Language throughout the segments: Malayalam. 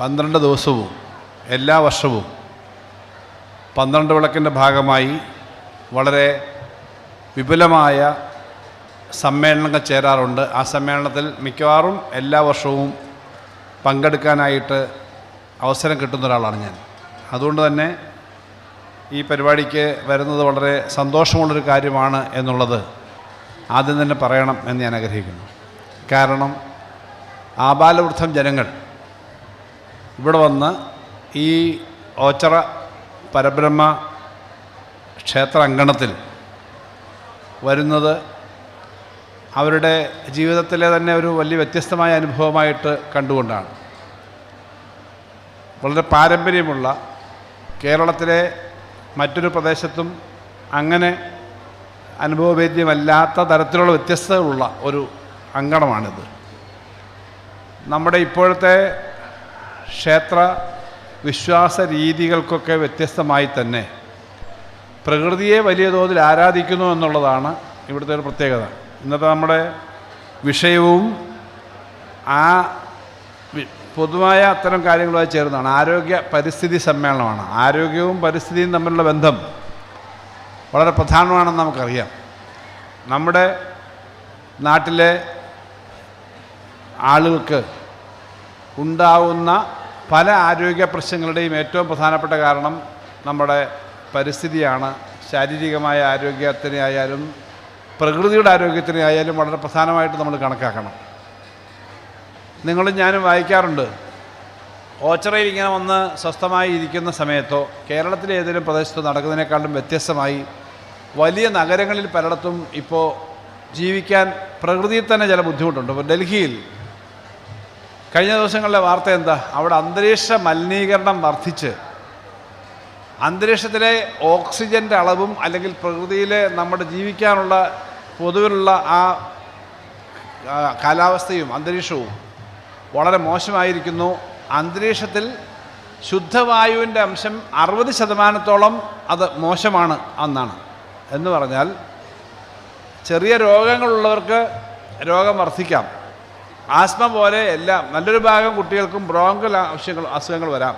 പന്ത്രണ്ട് ദിവസവും എല്ലാ വർഷവും പന്ത്രണ്ട് വിളക്കിന്റെ ഭാഗമായി വളരെ വിപുലമായ സമ്മേളനങ്ങൾ ചേരാറുണ്ട്. ആ സമ്മേളനത്തിൽ മിക്കവാറും എല്ലാ വർഷവും പങ്കെടുക്കാനായിട്ട് അവസരം കിട്ടുന്ന ഒരാളാണ് ഞാൻ. അതുകൊണ്ട് തന്നെ ഈ പരിപാടിക്ക് വരുന്നത് വളരെ സന്തോഷമുള്ളൊരു കാര്യമാണ് എന്നുള്ളത് ആദ്യം തന്നെ പറയണം എന്ന് ഞാൻ ആഗ്രഹിക്കുന്നു. കാരണം ആബാലവൃദ്ധം ജനങ്ങൾ ഇവിടെ വന്ന് ഈ ഓച്ചറ പരബ്രഹ്മ ക്ഷേത്ര അങ്കണത്തിൽ വരുന്നത് അവരുടെ ജീവിതത്തിലെ തന്നെ ഒരു വലിയ വ്യത്യസ്തമായ അനുഭവമായിട്ട് കണ്ടുകൊണ്ടാണ്. വളരെ പാരമ്പര്യമുള്ള കേരളത്തിലെ മറ്റൊരു പ്രദേശത്തും അങ്ങനെ അനുഭവവേദ്യമല്ലാത്ത തരത്തിലുള്ള വ്യത്യസ്തതകളുള്ള ഒരു അങ്കണമാണിത്. നമ്മുടെ ഇപ്പോഴത്തെ ക്ഷേത്ര വിശ്വാസ രീതികൾക്കൊക്കെ വ്യത്യസ്തമായി തന്നെ. പ്രകൃതിയെ വലിയ തോതിൽ ആരാധിക്കുന്നു എന്നുള്ളതാണ് ഇവിടുത്തെ ഒരു പ്രത്യേകത. ഇന്നത്തെ നമ്മുടെ വിഷയവും ആ പൊതുവായ അത്തരം കാര്യങ്ങളുമായി ചേർന്നതാണ് ആരോഗ്യ പരിസ്ഥിതി സമ്മേളനമാണ്. ആരോഗ്യവും പരിസ്ഥിതിയും തമ്മിലുള്ള ബന്ധം വളരെ പ്രധാനമാണെന്ന് നമുക്കറിയാം. നമ്മുടെ നാട്ടിലെ ആളുകൾക്ക് ഉണ്ടാവുന്ന പല ആരോഗ്യ പ്രശ്നങ്ങളുടെയും ഏറ്റവും പ്രധാനപ്പെട്ട കാരണം നമ്മുടെ പരിസ്ഥിതിയാണ്. ശാരീരികമായ ആരോഗ്യത്തിനായാലും പ്രകൃതിയുടെ ആരോഗ്യത്തിനായാലും വളരെ പ്രധാനമായിട്ട് നമ്മൾ കണക്കാക്കണം. നിങ്ങളും ഞാനും വായിക്കാറുണ്ട്. ഓച്ചറയിൽ ഇങ്ങനെ വന്ന് സ്വസ്ഥമായി ഇരിക്കുന്ന സമയത്തോ കേരളത്തിലെ ഏതെങ്കിലും പ്രദേശത്തോ നടക്കുന്നതിനേക്കാളും വ്യത്യസ്തമായി വലിയ നഗരങ്ങളിൽ പലയിടത്തും ഇപ്പോൾ ജീവിക്കാൻ പ്രകൃതിയിൽ തന്നെ ചില ബുദ്ധിമുട്ടുണ്ട്. ഇപ്പോൾ ഡൽഹിയിൽ കഴിഞ്ഞ ദിവസങ്ങളിലെ വാർത്ത എന്താ? അവിടെ അന്തരീക്ഷ മലിനീകരണം വർദ്ധിച്ച്. അന്തരീക്ഷത്തിലെ ഓക്സിജന്റെ അളവും അല്ലെങ്കിൽ പ്രകൃതിയിലെ നമ്മുടെ ജീവിക്കാനുള്ള പൊതുവിലുള്ള ആ കാലാവസ്ഥയും അന്തരീക്ഷവും വളരെ മോശമായിരിക്കുന്നു. അന്തരീക്ഷത്തിൽ ശുദ്ധവായുവിന്റെ അംശം അറുപത് ശതമാനത്തോളം അത് മോശമാണ് എന്നാണ്. എന്ന് പറഞ്ഞാൽ ചെറിയ രോഗങ്ങളുള്ളവർക്ക് രോഗം വർദ്ധിക്കാം. ആസ്മ പോലെ എല്ലാം നല്ലൊരു ഭാഗം കുട്ടികൾക്കും ബ്രോങ്കൽ ആവശ്യങ്ങൾ അസുഖങ്ങൾ വരാം.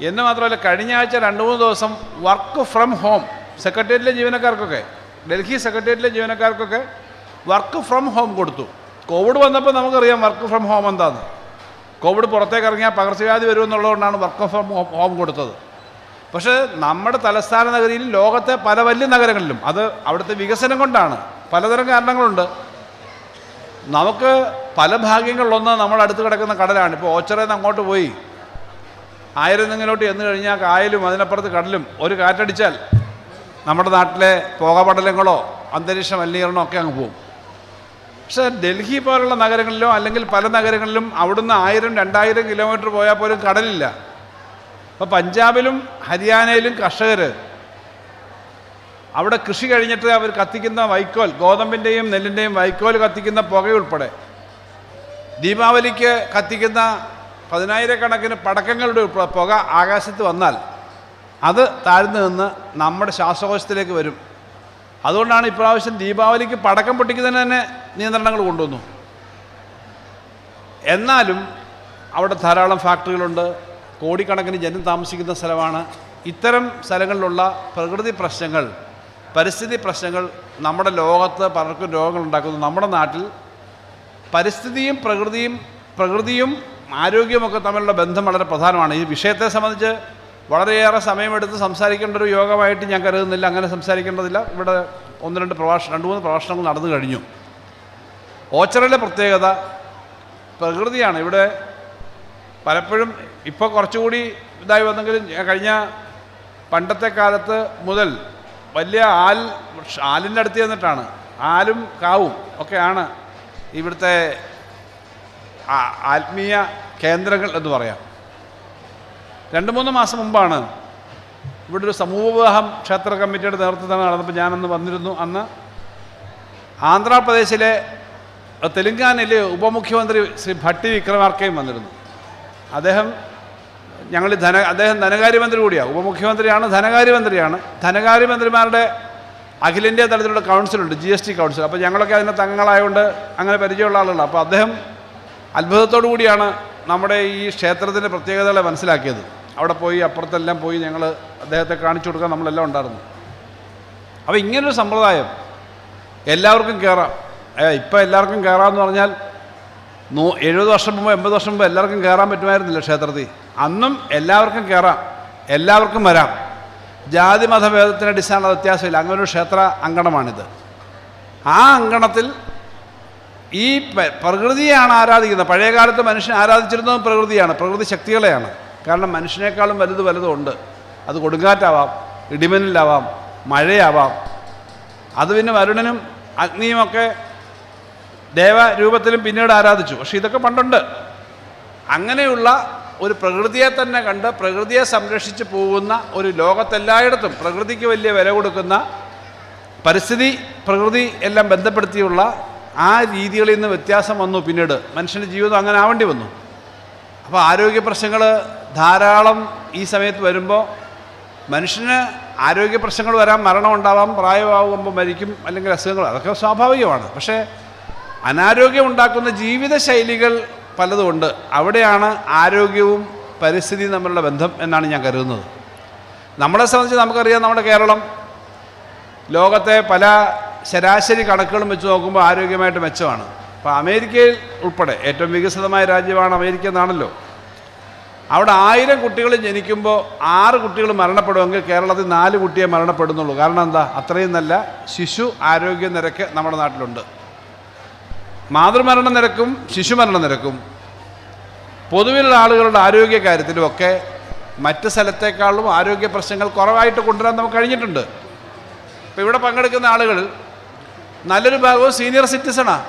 എന്ന് മാത്രമല്ല കഴിഞ്ഞ ആഴ്ച രണ്ട് മൂന്ന് ദിവസം വർക്ക് ഫ്രം ഹോം സെക്രട്ടേറിയറ്റിലെ ജീവനക്കാർക്കൊക്കെ ഡൽഹി സെക്രട്ടേറിയറ്റിലെ ജീവനക്കാർക്കൊക്കെ വർക്ക് ഫ്രം ഹോം കൊടുത്തു. കോവിഡ് വന്നപ്പോൾ നമുക്കറിയാം വർക്ക് ഫ്രം ഹോം എന്താന്ന്. കോവിഡ് പുറത്തേക്ക് ഇറങ്ങിയാൽ പകർച്ചവ്യാധി വരുമെന്നുള്ളതുകൊണ്ടാണ് വർക്ക് ഫ്രം ഹോം കൊടുത്തത്. പക്ഷേ നമ്മുടെ തലസ്ഥാന നഗരിയിൽ ലോകത്തെ പല വലിയ നഗരങ്ങളിലും അത് അവിടുത്തെ വികസനം കൊണ്ടാണ്. പലതരം കാരണങ്ങളുണ്ട്. നമുക്ക് പല ഭാഗ്യങ്ങളിലൊന്ന് നമ്മൾ അടുത്ത് കിടക്കുന്ന കടലാണ്. ഇപ്പോൾ ഓച്ചറയിൽ അങ്ങോട്ട് പോയി. ആയിരം നിങ്ങളോട്ട് ചെന്ന് കഴിഞ്ഞാൽ കായലും അതിനപ്പുറത്ത് കടലും ഒരു കാറ്റടിച്ചാൽ നമ്മുടെ നാട്ടിലെ പുകപടലങ്ങളോ അന്തരീക്ഷ മലിനീകരണമോ ഒക്കെ അങ്ങ് പോകും. പക്ഷേ ഡൽഹി പോലുള്ള നഗരങ്ങളിലോ അല്ലെങ്കിൽ പല നഗരങ്ങളിലും അവിടുന്ന് ആയിരം രണ്ടായിരം കിലോമീറ്റർ പോയാൽ പോലും കടലില്ല. അപ്പോൾ പഞ്ചാബിലും ഹരിയാനയിലും കർഷകർ അവിടെ കൃഷി കഴിഞ്ഞിട്ട് അവർ കത്തിക്കുന്ന വൈക്കോൽ ഗോതമ്പിന്റെയും നെല്ലിന്റെയും വൈക്കോൽ കത്തിക്കുന്ന പുകയുൾപ്പെടെ. ദീപാവലിക്ക് കത്തിക്കുന്ന പതിനായിരക്കണക്കിന് പടക്കങ്ങളുടെ പുക ആകാശത്ത് വന്നാൽ അത് താഴ്ന്നു നിന്ന് നമ്മുടെ ശ്വാസകോശത്തിലേക്ക് വരും. അതുകൊണ്ടാണ് ഇപ്രാവശ്യം ദീപാവലിക്ക് പടക്കം പൊട്ടിക്കുന്നതിന് തന്നെ നിയന്ത്രണങ്ങൾ കൊണ്ടുവന്നു. എന്നാലും അവിടെ ധാരാളം ഫാക്ടറികളുണ്ട്. കോടിക്കണക്കിന് ജനം താമസിക്കുന്ന സ്ഥലമാണ്. ഇത്തരം സ്ഥലങ്ങളിലുള്ള പ്രകൃതി പ്രശ്നങ്ങൾ പരിസ്ഥിതി പ്രശ്നങ്ങൾ നമ്മുടെ ലോകത്ത് പലർക്കും രോഗങ്ങൾ ഉണ്ടാക്കുന്നു. നമ്മുടെ നാട്ടിൽ പരിസ്ഥിതിയും പ്രകൃതിയും പ്രകൃതിയും ആരോഗ്യമൊക്കെ തമ്മിലുള്ള ബന്ധം വളരെ പ്രധാനമാണ്. ഈ വിഷയത്തെ സംബന്ധിച്ച് വളരെയേറെ സമയമെടുത്ത് സംസാരിക്കേണ്ട ഒരു യോഗമായിട്ട് ഞാൻ കരുതുന്നില്ല. അങ്ങനെ സംസാരിക്കേണ്ടതില്ല. ഇവിടെ ഒന്ന് രണ്ട് പ്രഭാഷണം രണ്ട് മൂന്ന് പ്രഭാഷണങ്ങൾ നടന്നു കഴിഞ്ഞു. ഓച്ചറയിലെ പ്രത്യേകത പ്രകൃതിയാണ്. ഇവിടെ പലപ്പോഴും ഇപ്പോൾ കുറച്ചുകൂടി ഇതായി വന്നെങ്കിലും കഴിഞ്ഞ പണ്ടത്തെ കാലത്ത് മുതൽ വലിയ ആൽ ആലിന്റെ അടുത്ത് ചെന്നിട്ടാണ്. ആലും കാവും ഒക്കെയാണ് ഇവിടുത്തെ ആത്മീയ കേന്ദ്രങ്ങൾ എന്ന് പറയാം. രണ്ട് മൂന്ന് മാസം മുമ്പാണ് ഇവിടെ ഒരു സമൂഹ വിവാഹം ക്ഷേത്ര കമ്മിറ്റിയുടെ നേതൃത്വത്തിൽ നടന്നപ്പോൾ ഞാനന്ന് വന്നിരുന്നു. അന്ന് ആന്ധ്രാപ്രദേശിലെ തെലുങ്കാനയിലെ ഉപമുഖ്യമന്ത്രി ശ്രീ ഭട്ടി വിക്രമാർക്കയും വന്നിരുന്നു. അദ്ദേഹം ഞങ്ങൾ ധന അദ്ദേഹം ധനകാര്യമന്ത്രി കൂടിയാണ് ഉപമുഖ്യമന്ത്രിയാണ് ധനകാര്യമന്ത്രിയാണ്. ധനകാര്യമന്ത്രിമാരുടെ അഖിലേന്ത്യാ തലത്തിലുള്ള കൗൺസിലുണ്ട് ജി എസ് ടി കൗൺസിൽ. അപ്പോൾ ഞങ്ങളൊക്കെ അതിന്റെ തങ്ങളായതുകൊണ്ട് അങ്ങനെ പരിചയമുള്ള ആളുകളാണ് അപ്പോൾ അദ്ദേഹം അത്ഭുതത്തോടു കൂടിയാണ് നമ്മുടെ ഈ ക്ഷേത്രത്തിന്റെ പ്രത്യേകതകളെ മനസ്സിലാക്കിയത്. അവിടെ പോയി അപ്പുറത്തെല്ലാം പോയി ഞങ്ങൾ അദ്ദേഹത്തെ കാണിച്ചു കൊടുക്കാൻ നമ്മളെല്ലാം ഉണ്ടായിരുന്നു. അപ്പോൾ ഇങ്ങനൊരു സമ്പ്രദായം എല്ലാവർക്കും കയറാം ഇപ്പം എല്ലാവർക്കും കയറാമെന്ന് പറഞ്ഞാൽ നൂ എഴുപത് വർഷം മുമ്പ് എൺപത് വർഷം മുമ്പ് എല്ലാവർക്കും കയറാൻ പറ്റുമായിരുന്നില്ല ക്ഷേത്രത്തിൽ. അന്നും എല്ലാവർക്കും കയറാം എല്ലാവർക്കും വരാം. ജാതി മതഭേദത്തിന് അടിസ്ഥാന വ്യത്യാസമില്ല. അങ്ങനെ ഒരു ക്ഷേത്ര അങ്കണമാണിത്. ആ അങ്കണത്തിൽ ഈ പ്രകൃതിയാണ് ആരാധിക്കുന്നത്. പഴയകാലത്ത് മനുഷ്യൻ ആരാധിച്ചിരുന്നതും പ്രകൃതിയാണ് പ്രകൃതി ശക്തികളെയാണ്. കാരണം മനുഷ്യനേക്കാളും വലുത് വലുതും ഉണ്ട് അത് കൊടുങ്കാറ്റാവാം ഇടിമിന്നലാവാം മഴയാവാം. അത് പിന്നെ വരുണനും അഗ്നിയുമൊക്കെ ദേവരൂപത്തിലും പിന്നീട് ആരാധിച്ചു. പക്ഷേ ഇതൊക്കെ പണ്ടുണ്ട്. അങ്ങനെയുള്ള ഒരു പ്രകൃതിയെ തന്നെ കണ്ട് പ്രകൃതിയെ സംരക്ഷിച്ച് പോകുന്ന ഒരു ലോകത്തെല്ലായിടത്തും പ്രകൃതിക്ക് വലിയ വില കൊടുക്കുന്ന പരിസ്ഥിതി പ്രകൃതി എല്ലാം ബന്ധപ്പെടുത്തിയുള്ള ആ രീതികളിൽ നിന്ന് വ്യത്യാസം വന്നു. പിന്നീട് മനുഷ്യന്റെ ജീവിതം അങ്ങനെ ആവേണ്ടി വന്നു. അപ്പോൾ ആരോഗ്യ പ്രശ്നങ്ങൾ ധാരാളം ഈ സമയത്ത് വരുമ്പോൾ മനുഷ്യന് ആരോഗ്യ പ്രശ്നങ്ങൾ വരാൻ മരണം ഉണ്ടാവാം പ്രായമാകുമ്പോൾ മരിക്കും അല്ലെങ്കിൽ അസുഖങ്ങൾ അതൊക്കെ സ്വാഭാവികമാണ്. പക്ഷേ അനാരോഗ്യം ഉണ്ടാക്കുന്ന ജീവിതശൈലികൾ പലതുമുണ്ട്. അവിടെയാണ് ആരോഗ്യവും പരിസ്ഥിതിയും തമ്മിലുള്ള ബന്ധം എന്നാണ് ഞാൻ കരുതുന്നത്. നമ്മളെ സംബന്ധിച്ച് നമുക്കറിയാം നമ്മുടെ കേരളം ലോകത്തെ പല ശരാശരി കണക്കുകളും വെച്ച് നോക്കുമ്പോൾ ആരോഗ്യമായിട്ട് മെച്ചമാണ്. അപ്പോൾ അമേരിക്കയിൽ ഉൾപ്പെടെ ഏറ്റവും വികസിതമായ രാജ്യമാണ് അമേരിക്ക എന്നാണല്ലോ. അവിടെ ആയിരം കുട്ടികൾ ജനിക്കുമ്പോൾ ആറ് കുട്ടികൾ മരണപ്പെടുമെങ്കിൽ കേരളത്തിൽ നാല് കുട്ടിയെ മരണപ്പെടുന്നുള്ളൂ. കാരണം എന്താ? അത്രയും നല്ല ശിശു ആരോഗ്യ നിരക്ക് നമ്മുടെ നാട്ടിലുണ്ട്. മാതൃമരണ നിരക്കും ശിശുമരണ നിരക്കും. പൊതുവിലുള്ള ആളുകളുടെ ആരോഗ്യ കാര്യത്തിലുമൊക്കെ മറ്റ് സ്ഥലത്തേക്കാളും ആരോഗ്യ പ്രശ്നങ്ങൾ കുറവായിട്ട് കൊണ്ടുവരാൻ നമുക്ക് കഴിഞ്ഞിട്ടുണ്ട്. ഇപ്പോൾ ഇവിടെ പങ്കെടുക്കുന്ന ആളുകൾ നല്ലൊരു ഭാഗവും സീനിയർ സിറ്റിസണാണ്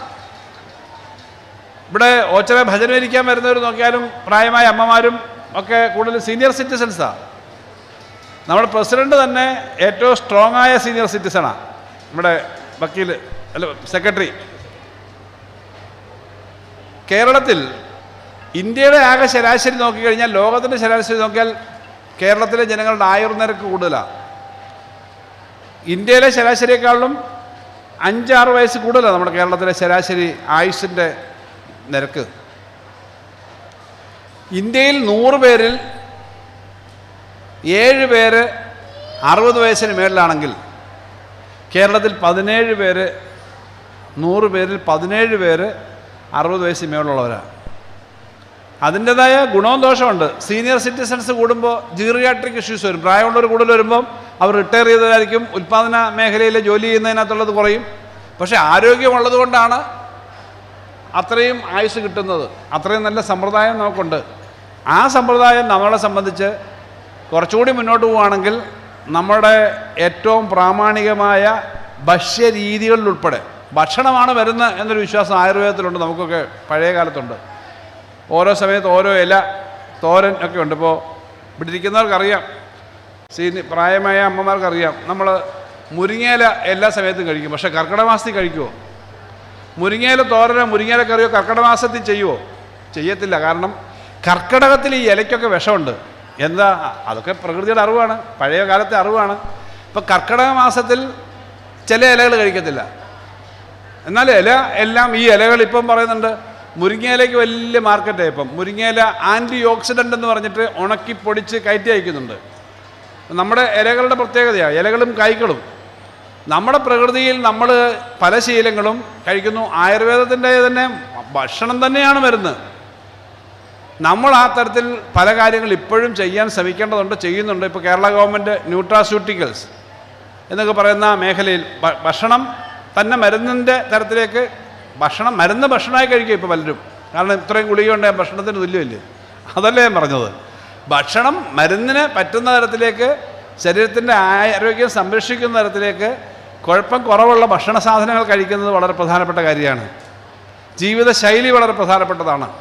ഇവിടെ ഓച്ചറ ഭജന ഇരിക്കാൻ വരുന്നവർ നോക്കിയാലും പ്രായമായ അമ്മമാരും ഒക്കെ കൂടുതൽ സീനിയർ സിറ്റിസൺസാണ് നമ്മുടെ പ്രസിഡന്റ് തന്നെ ഏറ്റവും സ്ട്രോങ് ആയ സീനിയർ സിറ്റിസണാണ് നമ്മുടെ വക്കീൽ അല്ല സെക്രട്ടറി. കേരളത്തിൽ ഇന്ത്യയുടെ ആകെ ശരാശരി നോക്കിക്കഴിഞ്ഞാൽ ലോകത്തിന്റെ ശരാശരി നോക്കിയാൽ കേരളത്തിലെ ജനങ്ങളുടെ ആയുർനിരക്ക് കൂടുതലാണ് ഇന്ത്യയിലെ ശരാശരിയേക്കാളും അഞ്ചാറ് വയസ്സ് കൂടുതലാണ് നമ്മുടെ കേരളത്തിലെ ശരാശരി ആയുസിന്റെ നിരക്ക്. ഇന്ത്യയിൽ നൂറ് പേരിൽ ഏഴ് പേര് അറുപത് വയസ്സിന് മേളിലാണെങ്കിൽ കേരളത്തിൽ പതിനേഴ് പേര് നൂറ് പേരിൽ പതിനേഴ് പേര് അറുപത് വയസ്സിൽ മേളുള്ളവരാണ് അതിന്റെതായ ഗുണവും ദോഷമുണ്ട് സീനിയർ സിറ്റിസൺസ് കൂടുമ്പോൾ ജീറിയാട്രിക് ഇഷ്യൂസ് വരും. പ്രായമുള്ളവർ കൂടുതൽ വരുമ്പം അവർ റിട്ടയർ ചെയ്തതായിരിക്കും ഉൽപ്പാദന മേഖലയിൽ ജോലി ചെയ്യുന്നതിനകത്തുള്ളത് കുറയും. പക്ഷേ ആരോഗ്യമുള്ളത് കൊണ്ടാണ് അത്രയും ആയുസ് കിട്ടുന്നത്. അത്രയും നല്ല സമ്പ്രദായം നമുക്കുണ്ട്. ആ സമ്പ്രദായം നമ്മളെ സംബന്ധിച്ച് കുറച്ചുകൂടി മുന്നോട്ട് പോവുകയാണെങ്കിൽ നമ്മുടെ ഏറ്റവും പ്രാമാണികമായ ഭക്ഷ്യരീതികളിലുൾപ്പെടെ ഭക്ഷണമാണ് വരുന്നത് എന്നൊരു വിശ്വാസം ആയുർവേദത്തിലുണ്ട് നമുക്കൊക്കെ പഴയ കാലത്തുണ്ട്. ഓരോ സമയത്ത് ഓരോ ഇല തോരൻ ഒക്കെ ഉണ്ട്. ഇപ്പോൾ ഇവിടെ ഇരിക്കുന്നവർക്കറിയാം സീനി പ്രായമായ അമ്മമാർക്കറിയാം. നമ്മൾ മുരിങ്ങയില എല്ലാ സമയത്തും കഴിക്കും. പക്ഷേ കർക്കിടക മാസത്തിൽ കഴിക്കുമോ മുരിങ്ങയില തോരനോ മുരിങ്ങയില കറിയോ കർക്കിടക ചെയ്യുമോ ചെയ്യത്തില്ല. കാരണം കർക്കിടകത്തിൽ ഈ ഇലയ്ക്കൊക്കെ വിഷമുണ്ട്. എന്താ അതൊക്കെ പ്രകൃതിയുടെ അറിവാണ്. പഴയ കാലത്തെ അറിവാണ്. ഇപ്പം കർക്കിടക മാസത്തിൽ ചില ഇലകൾ കഴിക്കത്തില്ല. എന്നാൽ ഇല എല്ലാം ഈ ഇലകൾ ഇപ്പം പറയുന്നുണ്ട്. മുരിങ്ങയിലയ്ക്ക് വലിയ മാർക്കറ്റാണ് ഇപ്പം. മുരിങ്ങയില ആന്റി ഓക്സിഡന്റ് എന്ന് പറഞ്ഞിട്ട് ഉണക്കി പൊടിച്ച് കയറ്റി അയക്കുന്നുണ്ട്. നമ്മുടെ ഇലകളുടെ പ്രത്യേകതയാണ് ഇലകളും കായ്ക്കളും. നമ്മുടെ പ്രകൃതിയിൽ നമ്മൾ പല ശീലങ്ങളും കഴിക്കുന്നു. ആയുർവേദത്തിന്റെ തന്നെ ഭക്ഷണം തന്നെയാണ് വരുന്നത്. നമ്മൾ ആ തരത്തിൽ പല കാര്യങ്ങൾ ഇപ്പോഴും ചെയ്യാൻ ശ്രമിക്കേണ്ടതുണ്ട് ചെയ്യുന്നുണ്ട്. ഇപ്പോൾ കേരള ഗവൺമെന്റ് ന്യൂട്രാസ്യൂട്ടിക്കൽസ് എന്നൊക്കെ പറയുന്ന മേഖലയിൽ ഭക്ഷണം തന്നെ മരുന്നിന്റെ തരത്തിലേക്ക് ഭക്ഷണം മരുന്ന് ഭക്ഷണമായി കഴിക്കും ഇപ്പോൾ പലരും. കാരണം ഇത്രയും ഗുളിക ഉണ്ട് ഭക്ഷണത്തിന് തുല്യമില്ലേ? അതല്ലേ ഞാൻ പറഞ്ഞത്. ഭക്ഷണം മരുന്നിന് പറ്റുന്ന തരത്തിലേക്ക് ശരീരത്തിന്റെ ആരോഗ്യം സംരക്ഷിക്കുന്ന തരത്തിലേക്ക് കുഴപ്പം കുറവുള്ള ഭക്ഷണ സാധനങ്ങൾ കഴിക്കുന്നത് വളരെ പ്രധാനപ്പെട്ട കാര്യമാണ്. ജീവിതശൈലി വളരെ പ്രധാനപ്പെട്ടതാണ്.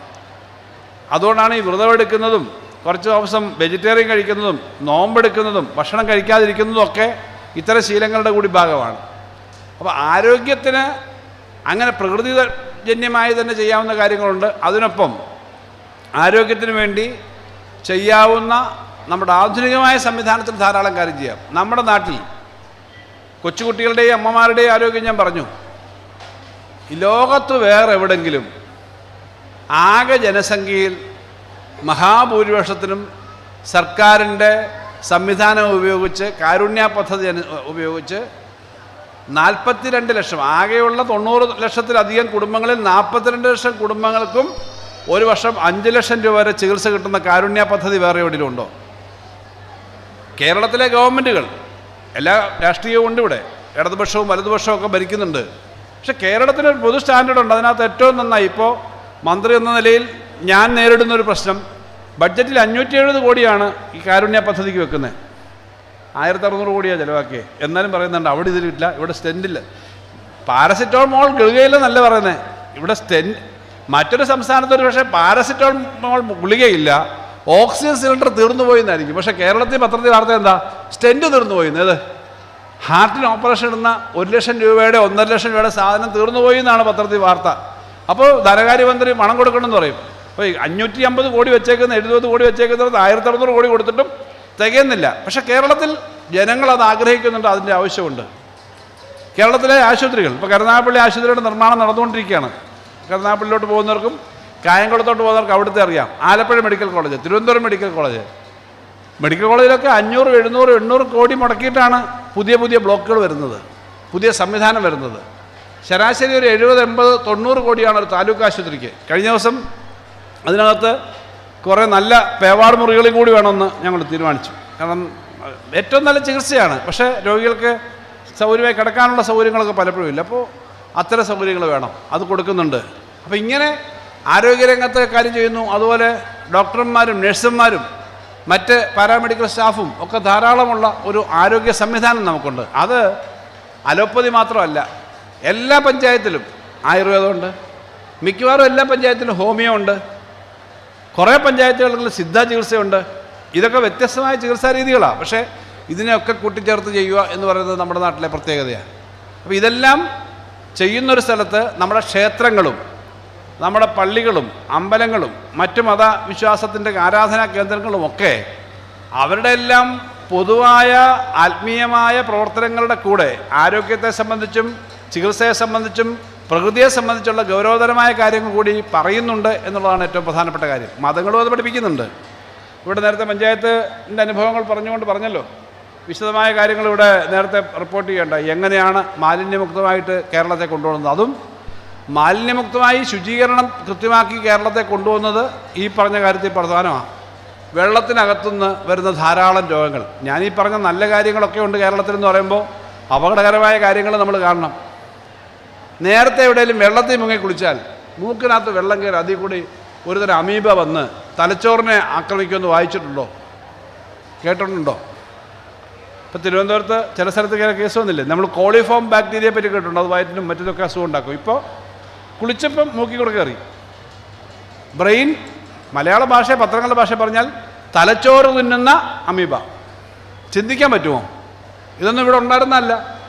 അതുകൊണ്ടാണ് ഈ വ്രതമെടുക്കുന്നതും കുറച്ച് ദിവസം വെജിറ്റേറിയൻ കഴിക്കുന്നതും നോമ്പെടുക്കുന്നതും ഭക്ഷണം കഴിക്കാതിരിക്കുന്നതും ഒക്കെ ഇത്തരം ശീലങ്ങളുടെ കൂടി ഭാഗമാണ്. അപ്പോൾ ആരോഗ്യത്തിന് അങ്ങനെ പ്രകൃതിജന്യമായി തന്നെ ചെയ്യാവുന്ന കാര്യങ്ങളുണ്ട്. അതിനൊപ്പം ആരോഗ്യത്തിന് വേണ്ടി ചെയ്യാവുന്ന നമ്മുടെ ആധുനികമായ സംവിധാനത്തിൽ ധാരാളം കാര്യം ചെയ്യാം. നമ്മുടെ നാട്ടിൽ കൊച്ചുകുട്ടികളുടെയും അമ്മമാരുടെയും ആരോഗ്യം ഞാൻ പറഞ്ഞു. ലോകത്ത് വേറെ എവിടെങ്കിലും ആകെ ജനസംഖ്യയിൽ മഹാഭൂരിപക്ഷത്തിനും സർക്കാരിന്റെ സംവിധാനം ഉപയോഗിച്ച് കാരുണ്യ പദ്ധതി ഉപയോഗിച്ച് നാൽപ്പത്തിരണ്ട് ലക്ഷം. ആകെയുള്ള തൊണ്ണൂറ് ലക്ഷത്തിലധികം കുടുംബങ്ങളിൽ നാൽപ്പത്തിരണ്ട് ലക്ഷം കുടുംബങ്ങൾക്കും ഒരു വർഷം അഞ്ച് ലക്ഷം രൂപ വരെ ചികിത്സ കിട്ടുന്ന കാരുണ്യ പദ്ധതി വേറെ എവിടെയും ഉണ്ടോ കേരളത്തിലെ ഗവൺമെന്റുകൾ എല്ലാ രാഷ്ട്രീയവും ഉണ്ട് ഇവിടെ. ഇടതുപക്ഷവും വലതുപക്ഷവും ഒക്കെ ഭരിക്കുന്നുണ്ട്. പക്ഷെ കേരളത്തിന് ഒരു പൊതു സ്റ്റാൻഡേർഡ് ഉണ്ട്. അതിനകത്ത് ഏറ്റവും നന്നായി ഇപ്പോൾ മന്ത്രി എന്ന നിലയിൽ ഞാൻ നേരിടുന്ന ഒരു പ്രശ്നം ബഡ്ജറ്റിൽ അഞ്ഞൂറ്റി എഴുപത് കോടിയാണ് ഈ കാരുണ്യ പദ്ധതിക്ക് വെക്കുന്നത്. ആയിരത്തി അറുന്നൂറ് കോടിയാണ് ചിലവാക്കിയത് എന്നാലും പറയുന്നുണ്ട് അവിടെ ഇതിലില്ല ഇവിടെ സ്റ്റെന്റില്ല പാരസിറ്റോൾ മോൾ നല്ല പറയുന്നത് ഇവിടെ സ്റ്റെൻ മറ്റൊരു സംസ്ഥാനത്ത് ഒരു പക്ഷേ പാരസിറ്റോൾ മോൾ ഗുളികയില്ല. ഓക്സിജൻ സിലിണ്ടർ തീർന്നു പോയി എന്നായിരിക്കും പക്ഷേ കേരളത്തിൽ പത്രത്തിൽ വാർത്ത എന്താ? സ്റ്റെന്റ് തീർന്നു പോയി. ഹാർട്ടിന് ഓപ്പറേഷൻ ഇടുന്ന ഒരു ലക്ഷം രൂപയുടെ ഒന്നര ലക്ഷം രൂപയുടെ സാധനം തീർന്നു പോയി എന്നാണ് പത്രത്തിൽ വാർത്ത. അപ്പോൾ ധനകാര്യമന്ത്രി പണം കൊടുക്കണമെന്ന് പറയും. അപ്പോൾ അഞ്ഞൂറ്റി അമ്പത് കോടി വെച്ചേക്കുന്ന എഴുപത് കോടി വെച്ചേക്കുന്നത് ആയിരത്തി അറുന്നൂറ് കോടി കൊടുത്തിട്ടും തികയുന്നില്ല പക്ഷെ കേരളത്തിൽ ജനങ്ങൾ അത് ആഗ്രഹിക്കുന്നുണ്ട് അതിന്റെ ആവശ്യമുണ്ട്. കേരളത്തിലെ ആശുപത്രികൾ ഇപ്പോൾ കരുനാഗപ്പള്ളി ആശുപത്രിയുടെ നിർമ്മാണം നടന്നുകൊണ്ടിരിക്കുകയാണ്. കരുനാഗപ്പള്ളിയിലോട്ട് പോകുന്നവർക്കും കായംകുളത്തോട്ട് പോകുന്നവർക്ക് അവിടുത്തെ അറിയാം. Alappuzha medical college Thiruvananthapuram medical college. Medical കോളേജിലൊക്കെ അഞ്ഞൂറ് എഴുന്നൂറ് എണ്ണൂറ് കോടി മുടക്കിയിട്ടാണ് പുതിയ പുതിയ ബ്ലോക്കുകൾ വരുന്നത് പുതിയ സംവിധാനം വരുന്നത്. ശരാശരി ഒരു എഴുപത് എൺപത് തൊണ്ണൂറ് കോടിയാണ് ഒരു താലൂക്ക് ആശുപത്രിക്ക്. കഴിഞ്ഞ ദിവസം അതിനകത്ത് കുറേ നല്ല പേവാട് മുറികളും കൂടി വേണമെന്ന് ഞങ്ങൾ തീരുമാനിച്ചു. കാരണം ഏറ്റവും നല്ല ചികിത്സയാണ്. പക്ഷേ രോഗികൾക്ക് സൗകര്യമായി കിടക്കാനുള്ള സൗകര്യങ്ങളൊക്കെ പലപ്പോഴും ഇല്ല. അപ്പോൾ അത്തരം സൗകര്യങ്ങൾ വേണം. അത് കൊടുക്കുന്നുണ്ട്. അപ്പോൾ ഇങ്ങനെ ആരോഗ്യരംഗത്തെ കാര്യം ചെയ്യുന്നു. അതുപോലെ ഡോക്ടർമാരും നഴ്സുമാരും മറ്റ് പാരാമെഡിക്കൽ സ്റ്റാഫും ഒക്കെ ധാരാളമുള്ള ഒരു ആരോഗ്യ സംവിധാനം നമുക്കുണ്ട്. അത് അലോപ്പതി മാത്രമല്ല എല്ലാ പഞ്ചായത്തിലും ആയുർവേദമുണ്ട് മിക്കവാറും എല്ലാ പഞ്ചായത്തിലും ഹോമിയോ ഉണ്ട്. കുറേ പഞ്ചായത്തുകളിൽ സിദ്ധ ചികിത്സയുണ്ട്. ഇതൊക്കെ വ്യത്യസ്തമായ ചികിത്സാ രീതികളാണ് പക്ഷേ ഇതിനെയൊക്കെ കൂട്ടിച്ചേർത്ത് ചെയ്യുക എന്ന് പറയുന്നത് നമ്മുടെ നാട്ടിലെ പ്രത്യേകതയാണ്. അപ്പോൾ ഇതെല്ലാം ചെയ്യുന്നൊരു സ്ഥലത്ത് നമ്മുടെ ക്ഷേത്രങ്ങളും നമ്മുടെ പള്ളികളും അമ്പലങ്ങളും മറ്റു മതവിശ്വാസത്തിന്റെ ആരാധനാ കേന്ദ്രങ്ങളും ഒക്കെ അവരുടെ എല്ലാം പൊതുവായ ആത്മീയമായ പ്രവർത്തനങ്ങളുടെ കൂടെ ആരോഗ്യത്തെ സംബന്ധിച്ചും ചികിത്സയെ സംബന്ധിച്ചും പ്രകൃതിയെ സംബന്ധിച്ചുള്ള ഗൗരവതരമായ കാര്യങ്ങൾ കൂടി പറയുന്നുണ്ട് എന്നുള്ളതാണ് ഏറ്റവും പ്രധാനപ്പെട്ട കാര്യം. മതങ്ങളും അത് പഠിപ്പിക്കുന്നുണ്ട്. ഇവിടെ നേരത്തെ പഞ്ചായത്തിന്റെ അനുഭവങ്ങൾ പറഞ്ഞുകൊണ്ട് പറഞ്ഞല്ലോ. വിശദമായ കാര്യങ്ങൾ ഇവിടെ നേരത്തെ റിപ്പോർട്ട് ചെയ്യേണ്ട. എങ്ങനെയാണ് മാലിന്യമുക്തമായിട്ട് കേരളത്തെ കൊണ്ടുപോകുന്നത്? അതും മാലിന്യമുക്തമായി ശുചീകരണം കൃത്യമാക്കി കേരളത്തെ കൊണ്ടുപോകുന്നത് ഈ പറഞ്ഞ കാര്യത്തിൽ പ്രധാനമാണ്. വെള്ളത്തിനകത്തുനിന്ന് വരുന്ന ധാരാളം രോഗങ്ങൾ. ഞാനീ പറഞ്ഞ നല്ല കാര്യങ്ങളൊക്കെ ഉണ്ട് കേരളത്തിൽ എന്ന് പറയുമ്പോൾ അപകടകരമായ കാര്യങ്ങൾ നമ്മൾ കാണണം. നേരത്തെ എവിടെയെങ്കിലും വെള്ളത്തിൽ മുങ്ങി കുളിച്ചാൽ മൂക്കിനകത്ത് വെള്ളം കയറി അതിൽ കൂടി ഒരുതരം അമീബ വന്ന് തലച്ചോറിനെ ആക്രമിക്കുമെന്ന് വായിച്ചിട്ടുണ്ടോ? കേട്ടിട്ടുണ്ടോ? ഇപ്പോൾ തിരുവനന്തപുരത്ത് ചില സ്ഥലത്ത് കയറി കേസ് വന്നില്ലേ? നമ്മൾ കോളിഫോം ബാക്ടീരിയയെ പറ്റി കേട്ടിട്ടുണ്ട്. അത് വയറ്റിനും മറ്റൊക്കെ അസുഖം ഉണ്ടാക്കും. ഇപ്പോൾ കുളിച്ചപ്പം മൂക്കി കൂടെ കയറി. ബ്രെയിൻ മലയാള ഭാഷ പത്രങ്ങളുടെ ഭാഷ പറഞ്ഞാൽ തലച്ചോറ് തിന്നുന്ന അമീബ. ചിന്തിക്കാൻ പറ്റുമോ? ഇതൊന്നും ഇവിടെ ഉണ്ടായിരുന്നല്ല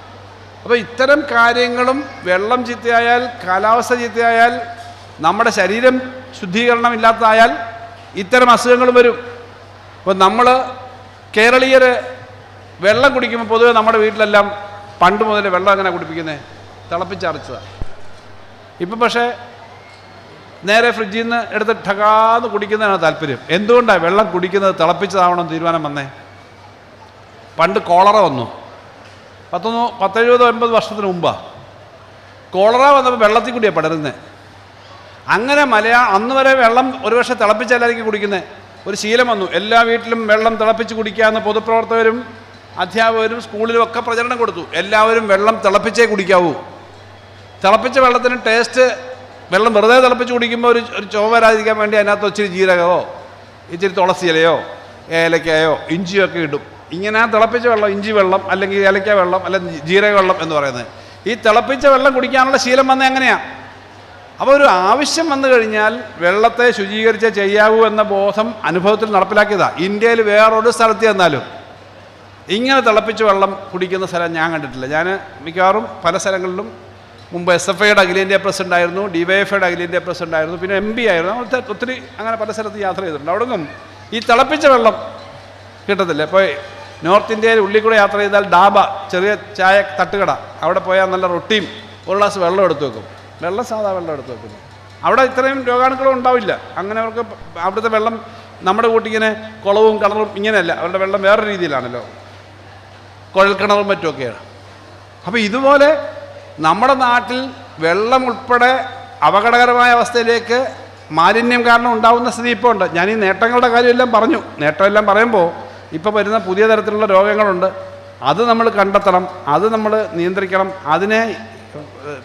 അപ്പോൾ ഇത്തരം കാര്യങ്ങളും വെള്ളം ചീത്തയായാൽ കാലാവസ്ഥ ചീത്തയായാൽ നമ്മുടെ ശരീരം ശുദ്ധീകരണം ഇല്ലാത്തതായാൽ ഇത്തരം അസുഖങ്ങൾ വരും. അപ്പോൾ നമ്മൾ കേരളീയർ വെള്ളം കുടിക്കുമ്പോൾ പൊതുവെ നമ്മുടെ വീട്ടിലെല്ലാം പണ്ട് മുതലേ വെള്ളം അങ്ങനെ കുടിപ്പിക്കുന്നത് തിളപ്പിച്ചറച്ചതാണ് ഇപ്പം പക്ഷേ നേരെ ഫ്രിഡ്ജിൽ നിന്ന് എടുത്ത് ഠകാന്ന് കുടിക്കുന്നതാണ് താല്പര്യം. എന്തുകൊണ്ടാണ് വെള്ളം കുടിക്കുന്നത് തിളപ്പിച്ചതാവണം തീരുമാനം വന്നേ? പണ്ട് കോളറ വന്നു. പത്തൊന്ന് പത്തെഴുപതോ എൺപത് വർഷത്തിന് മുമ്പാണ് കോളറ വന്നപ്പോൾ വെള്ളത്തിൽ കൂടിയാണ് പടരുന്നത് അങ്ങനെ മലയാ അന്ന് വരെ വെള്ളം ഒരു പക്ഷേ തിളപ്പിച്ചല്ലായിരിക്കും കുടിക്കുന്നത് ഒരു ശീലം വന്നു. എല്ലാ വീട്ടിലും വെള്ളം തിളപ്പിച്ച് കുടിക്കാമെന്ന് പൊതുപ്രവർത്തകരും അധ്യാപകരും സ്കൂളിലും ഒക്കെ പ്രചരണം കൊടുത്തു. എല്ലാവരും വെള്ളം തിളപ്പിച്ചേ കുടിക്കാവൂ. തിളപ്പിച്ച വെള്ളത്തിന് ടേസ്റ്റ് വെള്ളം വെറുതെ തിളപ്പിച്ച് കുടിക്കുമ്പോൾ ഒരു ഒരു ചുവ വരാതിരിക്കാൻ വേണ്ടി അതിനകത്ത് ഇച്ചിരി ജീരകമോ ഇച്ചിരി തുളസി ഇലയോ ഏലക്കായോ ഇഞ്ചിയോ ഒക്കെ ഇടും. ഇങ്ങനെ തിളപ്പിച്ച വെള്ളം ഇഞ്ചി വെള്ളം അല്ലെങ്കിൽ ഏലക്ക വെള്ളം അല്ലെങ്കിൽ ജീരക വെള്ളം എന്ന് പറയുന്നത്. ഈ തിളപ്പിച്ച വെള്ളം കുടിക്കാനുള്ള ശീലം വന്നത് എങ്ങനെയാണ് അപ്പോൾ ഒരു ആവശ്യം വന്നു കഴിഞ്ഞാൽ വെള്ളത്തെ ശുചീകരിച്ച് ചെയ്യാവൂ എന്ന ബോധം അനുഭവത്തിൽ നടപ്പിലാക്കിയതാണ് ഇന്ത്യയിൽ വേറൊരു സ്ഥലത്ത് ചെന്നാലും. ഇങ്ങനെ തിളപ്പിച്ച വെള്ളം കുടിക്കുന്ന സ്ഥലം ഞാൻ കണ്ടിട്ടില്ല. ഞാൻ മിക്കവാറും പല സ്ഥലങ്ങളിലും മുമ്പ് എസ് എഫ് ഐയുടെ അഖിലേന്ത്യാ പ്രസിഡന്റ് ആയിരുന്നു ഡി വൈ എഫ് ഐയുടെ അഖിലേന്ത്യാ പ്രസിഡന്റ് ആയിരുന്നു പിന്നെ എം പി ആയിരുന്നു. നമ്മൾ ഒത്തിരി അങ്ങനെ പല സ്ഥലത്ത് യാത്ര ചെയ്തിട്ടുണ്ട്. അവിടെ നിന്നും ഈ തിളപ്പിച്ച വെള്ളം കിട്ടത്തില്ല. ഇപ്പോൾ നോർത്ത് ഇന്ത്യയിൽ ഉള്ളിക്കൂടെ യാത്ര ചെയ്താൽ ഡാബ ചെറിയ ചായ തട്ടുകട അവിടെ പോയാൽ നല്ല റൊട്ടിയും ഒരു ഗ്ലാസ് വെള്ളം എടുത്ത് വെക്കും. വെള്ളം സാധാ വെള്ളം എടുത്ത് വെക്കുന്നു. അവിടെ ഇത്രയും രോഗാണുക്കളും ഉണ്ടാവില്ല. അങ്ങനെ അവർക്ക് അവിടുത്തെ വെള്ളം നമ്മുടെ കൂട്ടിങ്ങനെ കുളവും കിണറും ഇങ്ങനെയല്ല അവരുടെ വെള്ളം വേറെ രീതിയിലാണല്ലോ. കുഴൽക്കിണറും മറ്റുമൊക്കെയാണ്. അപ്പോൾ ഇതുപോലെ നമ്മുടെ നാട്ടിൽ വെള്ളം ഉൾപ്പെടെ അപകടകരമായ അവസ്ഥയിലേക്ക് മാലിന്യം കാരണം ഉണ്ടാകുന്ന സ്ഥിതി ഇപ്പോൾ ഉണ്ട്. ഞാൻ ഈ നേട്ടങ്ങളുടെ കാര്യമെല്ലാം പറഞ്ഞു. നേട്ടമെല്ലാം പറയുമ്പോൾ ഇപ്പോൾ വരുന്ന പുതിയ തരത്തിലുള്ള രോഗങ്ങളുണ്ട്. അത് നമ്മൾ കണ്ടെത്തണം അത് നമ്മൾ നിയന്ത്രിക്കണം അതിനെ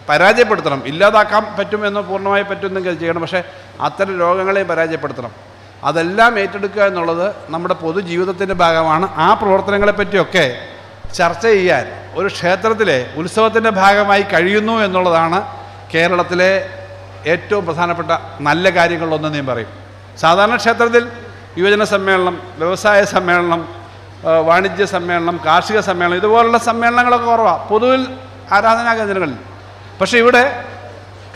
പരാജയപ്പെടുത്തണം. ഇല്ലാതാക്കാൻ പറ്റുമെന്നോ പൂർണമായി പറ്റുമെന്നെങ്കിൽ ചെയ്യണം പക്ഷേ അത്തരം രോഗങ്ങളെ പരാജയപ്പെടുത്തണം. അതെല്ലാം ഏറ്റെടുക്കുക എന്നുള്ളത് നമ്മുടെ പൊതുജീവിതത്തിന്റെ ഭാഗമാണ്. ആ പ്രവർത്തനങ്ങളെ പറ്റിയൊക്കെ ചർച്ച ചെയ്യാൻ ഒരു ക്ഷേത്രത്തിലെ ഉത്സവത്തിന്റെ ഭാഗമായി കഴിയുന്നു എന്നുള്ളതാണ് കേരളത്തിലെ ഏറ്റവും പ്രധാനപ്പെട്ട നല്ല കാര്യങ്ങളിലൊന്ന് ഞാൻ പറയും. സാധാരണ ക്ഷേത്രത്തിൽ യുവജന സമ്മേളനം വ്യവസായ സമ്മേളനം വാണിജ്യ സമ്മേളനം കാർഷിക സമ്മേളനം ഇതുപോലുള്ള സമ്മേളനങ്ങളൊക്കെ കുറവാണ് പൊതുവിൽ ആരാധനാ കേന്ദ്രങ്ങളിൽ. പക്ഷേ ഇവിടെ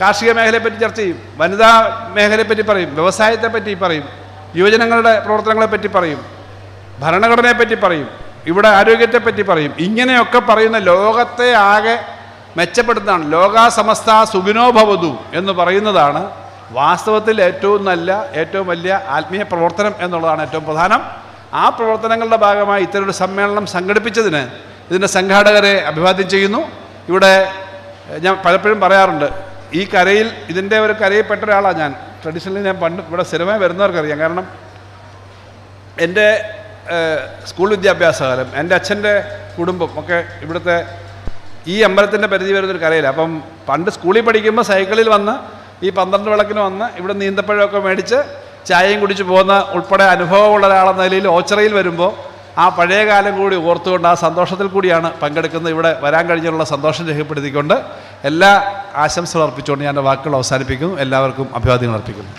കാർഷിക മേഖലയെപ്പറ്റി ചർച്ച ചെയ്യും വനിതാ മേഖലയെപ്പറ്റി പറയും വ്യവസായത്തെ പറ്റി പറയും യുവജനങ്ങളുടെ പ്രവർത്തനങ്ങളെ പറ്റി പറയും ഭരണഘടനയെപ്പറ്റി പറയും ഇവിടെ ആരോഗ്യത്തെ പറ്റി പറയും. ഇങ്ങനെയൊക്കെ പറയുന്ന ലോകത്തെ ആകെ മെച്ചപ്പെടുത്താണ് ലോകാസമസ്ത സുഖിനോഭവതു എന്ന് പറയുന്നതാണ് വാസ്തവത്തിൽ ഏറ്റവും നല്ല ഏറ്റവും വലിയ ആത്മീയ പ്രവർത്തനം എന്നുള്ളതാണ് ഏറ്റവും പ്രധാനം. ആ പ്രവർത്തനങ്ങളുടെ ഭാഗമായി ഇത്തരൊരു സമ്മേളനം സംഘടിപ്പിച്ചതിന് ഇതിന്റെ സംഘാടകരെ അഭിവാദ്യം ചെയ്യുന്നു. ഇവിടെ ഞാൻ പലപ്പോഴും പറയാറുണ്ട് ഈ കരയിൽ ഇതിന്റെ ഒരു കരയിൽ പെട്ട ഒരാളാണ് ഞാൻ. ട്രഡീഷണലി ഞാൻ പണ്ട് ഇവിടെ സ്ഥിരമായി വരുന്നവർക്കറിയാം. കാരണം എന്റെ സ്കൂൾ വിദ്യാഭ്യാസകാലം എന്റെ അച്ഛന്റെ കുടുംബം ഒക്കെ ഇവിടുത്തെ ഈ അമ്പലത്തിന്റെ പരിധി വരുന്നൊരു കരയില്ല അപ്പം പണ്ട് സ്കൂളിൽ പഠിക്കുമ്പോൾ സൈക്കിളിൽ വന്ന് ഈ പന്ത്രണ്ട് വിളക്കിന് വന്ന് ഇവിടെ നീന്തപ്പഴമൊക്കെ മേടിച്ച് ചായയും കുടിച്ച് പോകുന്ന ഉൾപ്പെടെ അനുഭവമുള്ള ഒരാളെന്ന നിലയിൽ ഓച്ചറയിൽ വരുമ്പോൾ ആ പഴയ കാലം കൂടി ഓർത്തുകൊണ്ട് ആ സന്തോഷത്തിൽ കൂടിയാണ് പങ്കെടുക്കുന്നത്. ഇവിടെ വരാൻ കഴിഞ്ഞുള്ള സന്തോഷം രേഖപ്പെടുത്തിക്കൊണ്ട് എല്ലാ ആശംസകൾ അർപ്പിച്ചുകൊണ്ട് ഞാൻ വാക്കുകൾ അവസാനിപ്പിക്കുന്നു. എല്ലാവർക്കും അഭിവാദ്യങ്ങൾ അർപ്പിക്കുന്നു.